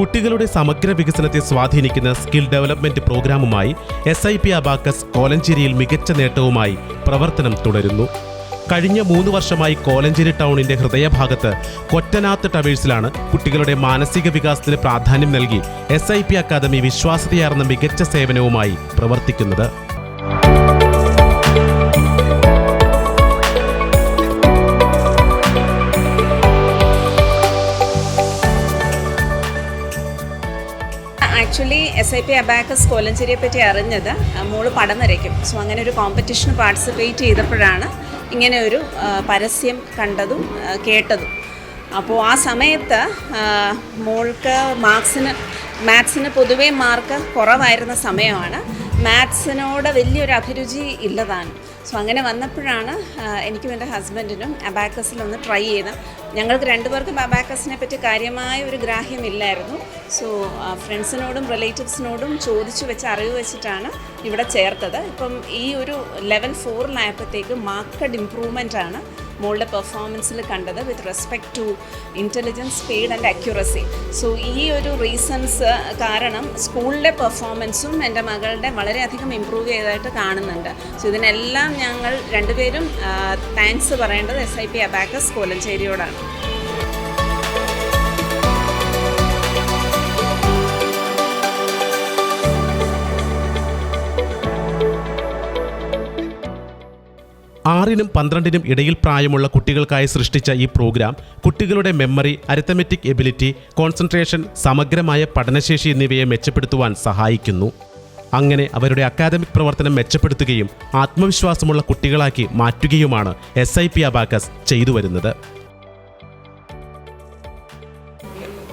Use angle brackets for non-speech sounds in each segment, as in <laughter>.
കുട്ടികളുടെ സമഗ്ര വികസനത്തെ സ്വാധീനിക്കുന്ന സ്കിൽ ഡെവലപ്മെന്റ് പ്രോഗ്രാമുമായി എസ് ഐ പി അബാക്കസ് കോലഞ്ചേരിയിൽ മികച്ച നേട്ടവുമായി പ്രവർത്തനം തുടരുന്നു. കഴിഞ്ഞ മൂന്ന് വർഷമായി കോലഞ്ചേരി ടൗണിന്റെ ഹൃദയഭാഗത്ത് കൊറ്റനാത്ത് ടവേഴ്സിലാണ് കുട്ടികളുടെ മാനസിക വികാസത്തിന് പ്രാധാന്യം നൽകി എസ് ഐ പി അക്കാദമി വിശ്വാസ്യതയാർന്ന മികച്ച സേവനവുമായി പ്രവർത്തിക്കുന്നത്. Actually S I P abacus കോലഞ്ചേരിയെ പറ്റി അറിഞ്ഞത് മോൾ പടം വരയ്ക്കും. സോ അങ്ങനെ ഒരു കോമ്പറ്റീഷന് പാർട്ടിസിപ്പേറ്റ് ചെയ്തപ്പോഴാണ് ഇങ്ങനെ ഒരു പരസ്യം കണ്ടതും കേട്ടതും. അപ്പോൾ ആ സമയത്ത് മോൾക്ക് മാർക്സിന് മാത്സിന് പൊതുവേ മാർക്ക് കുറവായിരുന്ന സമയമാണ്. മാത്സിനോട് വലിയൊരു അഭിരുചി ഇല്ലതാണ്. സോ അങ്ങനെ വന്നപ്പോഴാണ് എനിക്കും എന്റെ ഹസ്ബൻഡിനും അബാക്കസിൽ ഒന്ന് ട്രൈ ചെയ്ത് ഞങ്ങൾക്ക് രണ്ടുപേർക്കും അബാക്കസിനെ പറ്റി കാര്യമായ ഒരു ഗ്രാഹ്യമില്ലായിരുന്നു സോ ഫ്രണ്ട്സിനോടും റിലേറ്റീവ്സിനോടും ചോദിച്ചു വെച്ച് അറിവ് വെച്ചിട്ടാണ് ഇവിടെ ചേർത്തത്. ഇപ്പം ഈ ഒരു ലെവൽ ഫോറിലായപ്പോഴത്തേക്ക് മാർക്കഡ് ഇമ്പ്രൂവ്മെന്റ് ആണ്. മോളുടെ പെർഫോമൻസിൽ കണ്ടത് with respect to intelligence speed and accuracy so ഈ ഒരു റീസൺസ് കാരണം സ്കൂളിലെ പെർഫോമൻസും എന്റെ മകളുടെ വളരെയധികം ഇമ്പ്രൂവ് ചെയ്തതായിട്ട് കാണുന്നുണ്ട്. സോ ഇതിനെല്ലാം ഞങ്ങൾ രണ്ടുപേരും താങ്ക്സ് പറയേണ്ടത് എസ് ഐ പി അബാക്കസ് കോലഞ്ചേരിയോടാണ്. ആറിനും പന്ത്രണ്ടിനും ഇടയിൽ പ്രായമുള്ള കുട്ടികൾക്കായി സൃഷ്ടിച്ച ഈ പ്രോഗ്രാം കുട്ടികളുടെ മെമ്മറി അരിത്തമെറ്റിക് എബിലിറ്റി കോൺസെൻട്രേഷൻ സമഗ്രമായ പഠനശേഷി എന്നിവയെ മെച്ചപ്പെടുത്തുവാൻ സഹായിക്കുന്നു. അങ്ങനെ അവരുടെ അക്കാദമിക് പ്രവർത്തനം മെച്ചപ്പെടുത്തുകയും ആത്മവിശ്വാസമുള്ള കുട്ടികളാക്കി മാറ്റുകയുമാണ് എസ് ഐ പി അബാക്കസ് ചെയ്തു വരുന്നത്.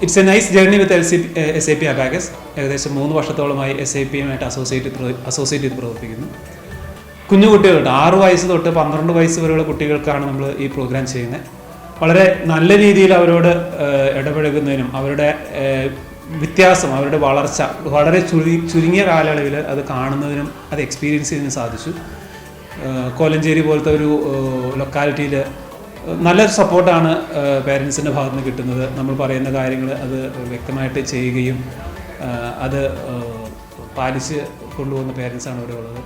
It's a nice journey with L C S I P abacus ഏകദേശം മൂന്ന് വർഷത്തോളമായി എസ് ഐ പിയുമായിട്ട് അസോസിയേറ്റ് അസോസിയേറ്റ് ചെയ്ത് പ്രവർത്തിക്കുന്നു. കുഞ്ഞു കുട്ടികളുണ്ട്. ആറ് വയസ്സ് തൊട്ട് പന്ത്രണ്ട് വയസ്സ് വരെയുള്ള കുട്ടികൾക്കാണ് നമ്മൾ ഈ പ്രോഗ്രാം ചെയ്യുന്നത്. വളരെ നല്ല രീതിയിൽ അവരോട് ഇടപഴകുന്നതിനും അവരുടെ വ്യത്യാസം അവരുടെ വളർച്ച വളരെ ചുരു ചുരുങ്ങിയ കാലയളവിൽ അത് കാണുന്നതിനും അത് എക്സ്പീരിയൻസ് ചെയ്യുന്നതിനും സാധിച്ചു. കോലഞ്ചേരി പോലത്തെ ഒരു ലൊക്കാലിറ്റിയിൽ നല്ലൊരു സപ്പോർട്ടാണ് പേരൻസിന്റെ ഭാഗത്തു നിന്ന് കിട്ടുന്നത്. നമ്മൾ പറയുന്ന കാര്യങ്ങൾ അത് വ്യക്തമായിട്ട് ചെയ്യുകയും അത് പാലിച്ച് കൊണ്ടുപോകുന്ന പേരൻസാണ് ഇവിടെ ഉള്ളത്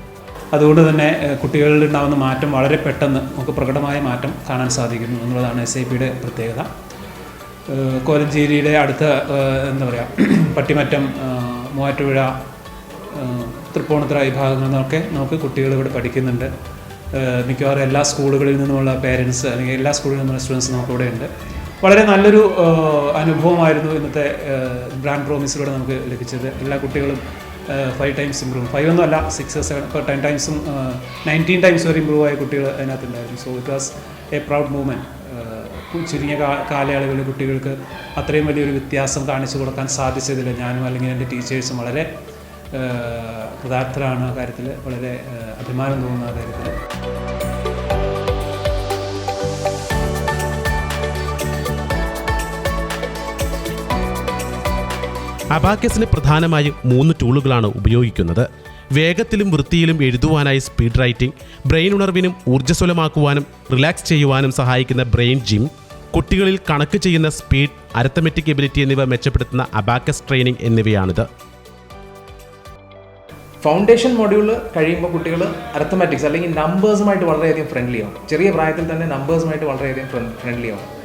അതുകൊണ്ട് തന്നെ കുട്ടികളിൽ ഉണ്ടാകുന്ന മാറ്റം വളരെ പെട്ടെന്ന് നമുക്ക് പ്രകടമായ മാറ്റം കാണാൻ സാധിക്കുന്നു എന്നുള്ളതാണ് എസ് ഐ പിയുടെ പ്രത്യേകത. കോലഞ്ചേരിയുടെ അടുത്ത എന്താ പറയുക <clears throat> പട്ടിമറ്റം മൂവാറ്റുപുഴ തൃപ്പൂണിത്തറ തൃപ്പൂണിത്തുറ ഈ ഭാഗങ്ങളിൽ നിന്നൊക്കെ നമുക്ക് കുട്ടികൾ ഇവിടെ പഠിക്കുന്നുണ്ട്. മിക്കവാറും എല്ലാ സ്കൂളുകളിൽ നിന്നുമുള്ള പേരൻസ് അല്ലെങ്കിൽ എല്ലാ സ്കൂളിൽ നിന്നുള്ള സ്റ്റുഡൻസ് നമുക്കിവിടെ ഉണ്ട്. വളരെ നല്ലൊരു അനുഭവമായിരുന്നു ഇന്നത്തെ ബ്രാൻഡ് പ്രോമിസിലൂടെ നമുക്ക് ലഭിച്ചത്. എല്ലാ കുട്ടികളും ഫൈവ് ടൈംസ് ഇമ്പ്രൂവ് ഫൈവ് ഒന്നും അല്ല സിക്സ് സെവൻ ഇപ്പോൾ ടെൻ ടൈംസും നയന്റീൻ ടൈംസ് വരെ ഇമ്പ്രൂവ് ആയ കുട്ടികൾ അതിനകത്തുണ്ടായിരുന്നു. So it was a proud movement ചുരുങ്ങിയ കാലയളവിൽ കുട്ടികൾക്ക് അത്രയും വലിയൊരു വ്യത്യാസം കാണിച്ചു കൊടുക്കാൻ സാധിച്ചതില്ല. ഞാനും അല്ലെങ്കിൽ എന്റെ ടീച്ചേഴ്സും വളരെ കൃതാർത്ഥരാണ് ആ കാര്യത്തിൽ. വളരെ അഭിമാനം തോന്നുന്ന കാര്യത്തിൽ. അബാക്കസിന് പ്രധാനമായും മൂന്ന് ടൂളുകളാണ് ഉപയോഗിക്കുന്നത്. വേഗത്തിലും വൃത്തിയിലും എഴുതുവാനായി സ്പീഡ് റൈറ്റിംഗ് ബ്രെയിൻ ഉണർവിനും ഊർജസ്വലമാക്കുവാനും റിലാക്സ് ചെയ്യുവാനും സഹായിക്കുന്ന ബ്രെയിൻ ജിം കുട്ടികളിൽ കണക്ക് ചെയ്യുന്ന സ്പീഡ് അരത്തമെറ്റിക് എബിലിറ്റി എന്നിവ മെച്ചപ്പെടുത്തുന്ന അബാക്കസ് ട്രെയിനിങ് എന്നിവയാണിത്. ഫൗണ്ടേഷൻ മോഡ്യൂൾ കഴിയുമ്പോൾ കുട്ടികൾ അരത്തമാറ്റിക്സ് അല്ലെങ്കിൽ നമ്പേഴ്സുമായിട്ട് വളരെയധികം ഫ്രണ്ട്ലി ചെറിയ പ്രായത്തിൽ തന്നെ നമ്പേഴ്സുമായിട്ട് വളരെയധികം ഫ്രണ്ട്ലി ആവും.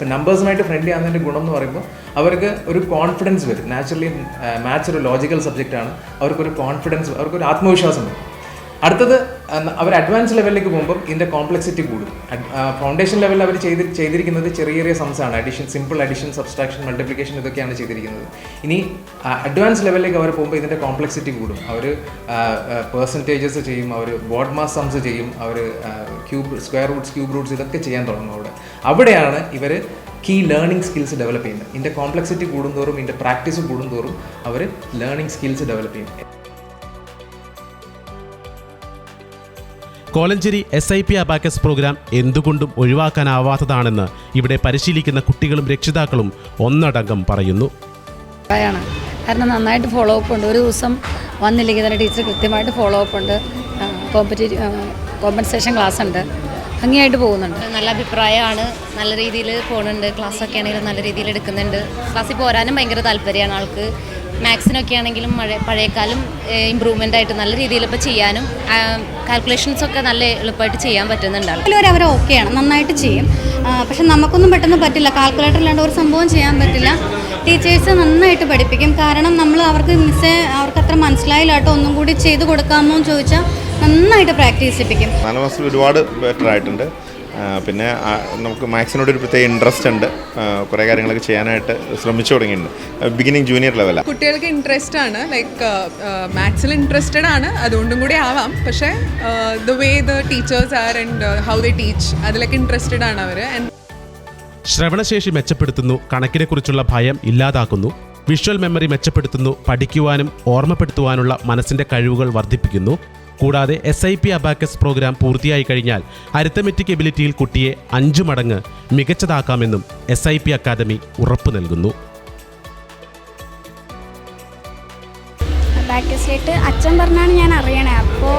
ഇപ്പം നമ്പേഴ്സുമായിട്ട് ഫ്രണ്ട്ലി ആകുന്നതിന്റെ ഗുണം എന്ന് പറയുമ്പോൾ അവർക്ക് ഒരു കോൺഫിഡൻസ് വരും. നാച്ചുറലി മാത്സ് ഒരു ലോജിക്കൽ സബ്ജക്റ്റ് ആണ്. അവർക്കൊരു കോൺഫിഡൻസ് അവർക്കൊരു ആത്മവിശ്വാസം വരും. അടുത്തത് അവർ അഡ്വാൻസ് ലെവലിലേക്ക് പോകുമ്പോൾ ഇതിന്റെ കോംപ്ലക്സിറ്റി കൂടും. ഫൗണ്ടേഷൻ ലെവലിൽ അവർ ചെയ്ത് ചെയ്തിരിക്കുന്നത് ചെറിയ ചെറിയ സംസാണ് addition simple addition subtraction multiplication ഇതൊക്കെയാണ് ചെയ്തിരിക്കുന്നത്. ഇനി അഡ്വാൻസ് ലെവലിലേക്ക് അവർ പോകുമ്പോൾ ഇതിന്റെ കോംപ്ലക്സിറ്റി കൂടും. അവർ പേഴ്സന്റേജസ് ചെയ്യും അവർ ബോഡ് മാസ് സംസ് ചെയ്യും അവർ cube square roots cube roots ഇതൊക്കെ ചെയ്യാൻ തുടങ്ങും അവിടെ. അവിടെയാണ് ഇവർ കീ ലേണിംഗ് സ്കിൽസ് ഡെവലപ്പ് ചെയ്യുന്നത്. ഇതിന്റെ കോംപ്ലക്സിറ്റി കൂടുന്തോറും ഇതിന്റെ പ്രാക്ടീസ് കൂടുന്തോറും അവർ ലേണിംഗ് സ്കിൽസ് ഡെവലപ്പ് ചെയ്യും Kolenchery S I P abacus program എന്തുകൊണ്ടും ഒഴിവാക്കാനാവാത്തതാണെന്ന് ഇവിടെ പരിശീലിക്കുന്ന കുട്ടികളും രക്ഷിതാക്കളും ഒന്നടങ്കം പറയുന്നു. കാരണം നന്നായിട്ട് ഫോളോ അപ്പ് ഉണ്ട്. ഒരു ദിവസം വന്നില്ലെങ്കിൽ തന്നെ ടീച്ചർ കൃത്യമായിട്ട് ഫോളോ അപ്പ് ഉണ്ട്. കോമ്പറ്റേറ്റീവ് കോമ്പൻസേഷൻ ക്ലാസ് ഉണ്ട്. ഭംഗിയായിട്ട് പോകുന്നുണ്ട്. നല്ല അഭിപ്രായമാണ്. നല്ല രീതിയിൽ പോകുന്നുണ്ട് ക്ലാസ്സൊക്കെ ആണെങ്കിലും നല്ല രീതിയിൽ എടുക്കുന്നുണ്ട്. ക്ലാസ്സിൽ പോരാനും ഭയങ്കര താല്പര്യമാണ് ആൾക്ക്. മാത്സിനൊക്കെ ആണെങ്കിലും മഴ പഴയക്കാലം ഇമ്പ്രൂവ്മെന്റ് ആയിട്ട് നല്ല രീതിയിൽ ഇപ്പോൾ ചെയ്യാനും കാൽക്കുലേഷൻസ് ഒക്കെ നല്ല എളുപ്പമായിട്ട് ചെയ്യാൻ പറ്റുന്നുണ്ട് ആൾക്ക്. വരെ അവർ ഓക്കെയാണ് നന്നായിട്ട് ചെയ്യും. പക്ഷെ നമുക്കൊന്നും പെട്ടെന്ന് പറ്റില്ല. കാൽക്കുലേറ്റർ ഇല്ലാണ്ട് ഒരു സംഭവം ചെയ്യാൻ പറ്റില്ല. ടീച്ചേഴ്സ് നന്നായിട്ട് പഠിപ്പിക്കും. കാരണം നമ്മൾ അവർക്ക് മിസ്സേ അവർക്ക് അത്ര മനസ്സിലായില്ലാട്ടോ ഒന്നും കൂടി ചെയ്ത് കൊടുക്കാമോ എന്ന് ചോദിച്ചാൽ നന്നായിട്ട് പ്രാക്ടീസ് ചെയ്യിപ്പിക്കും. നാല് മാസത്തിൽ ഒരുപാട് ബെറ്റർ ആയിട്ടുണ്ട്. പിന്നെ നമുക്ക് മാത്സിനോട് ഒരു പ്രത്യേക ഇൻട്രസ്റ്റ് ഉണ്ട്. കുറേ കാര്യങ്ങളൊക്കെ ചെയ്യാനായിട്ട് ശ്രമിച്ചു തുടങ്ങിയിട്ടുണ്ട്. ബിഗിനിങ് ജൂനിയർ ലെവലാണ് കുട്ടികൾക്ക് ഇൻട്രസ്റ്റ് ആണ്. ലൈക്ക് മാത്സിൽ ഇൻട്രസ്റ്റഡ് ആണ്. അതുകൊണ്ടും കൂടി ആവാം. പക്ഷേ the way the teachers are and how the teach അതിലൊക്കെ ഇൻട്രസ്റ്റഡ് ആണ് അവർ ശ്രവണശേഷി മെച്ചപ്പെടുത്തുന്നു കണക്കിനെക്കുറിച്ചുള്ള ഭയം ഇല്ലാതാക്കുന്നു വിഷ്വൽ മെമ്മറി മെച്ചപ്പെടുത്തുന്നു പഠിക്കുവാനും ഓർമ്മപ്പെടുത്തുവാനുള്ള മനസ്സിന്റെ കഴിവുകൾ വർദ്ധിപ്പിക്കുന്നു കൂടാതെ S I P abacus program പൂർത്തിയായി കഴിഞ്ഞാൽ അരിത്തമെറ്റിക് എബിലിറ്റിയിൽ കുട്ടിയെ അഞ്ചു മടങ്ങ് മികച്ചതാക്കാമെന്നും എസ് ഐ പി അക്കാദമി ഉറപ്പു നൽകുന്നു. ബാക്കസ്ലേറ്റ് അച്ഛൻ പറഞ്ഞാണ് ഞാൻ അറിയണേ. അപ്പോൾ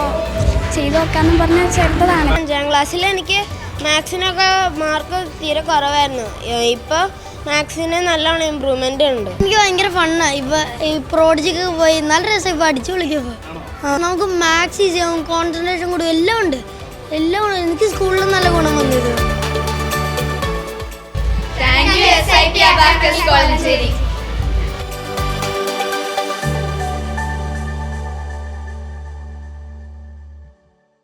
ചെയ്തു നോക്കാമെന്ന് പറഞ്ഞാൽ ചേർത്തതാണ് അഞ്ചാം ക്ലാസ്സിൽ എനിക്ക് മാത്സിനൊക്കെ മാർക്ക് തീരെ കുറവായിരുന്നു. ഇപ്പോൾ മാത്സിന് നല്ലോണം ഇമ്പ്രൂവ്മെന്റ് ഉണ്ട്. എനിക്ക് ഭയങ്കര ഫണ്ണാണ് ഇപ്പോൾ ഈ പ്രോഡക്റ്റൊക്കെ പോയി നല്ല രസം. ഇപ്പോൾ അടിച്ചു വിളിക്കുമ്പോൾ നമുക്ക് മാത്സ് ഈസി ആവും കോൺസെൻട്രേഷൻ കൂടും എല്ലാം ഉണ്ട്. എല്ലാം ഉണ്ട്. എനിക്ക് സ്കൂളിൽ നല്ല ഗുണം വന്നിരുന്നു. Thank you S I T abacus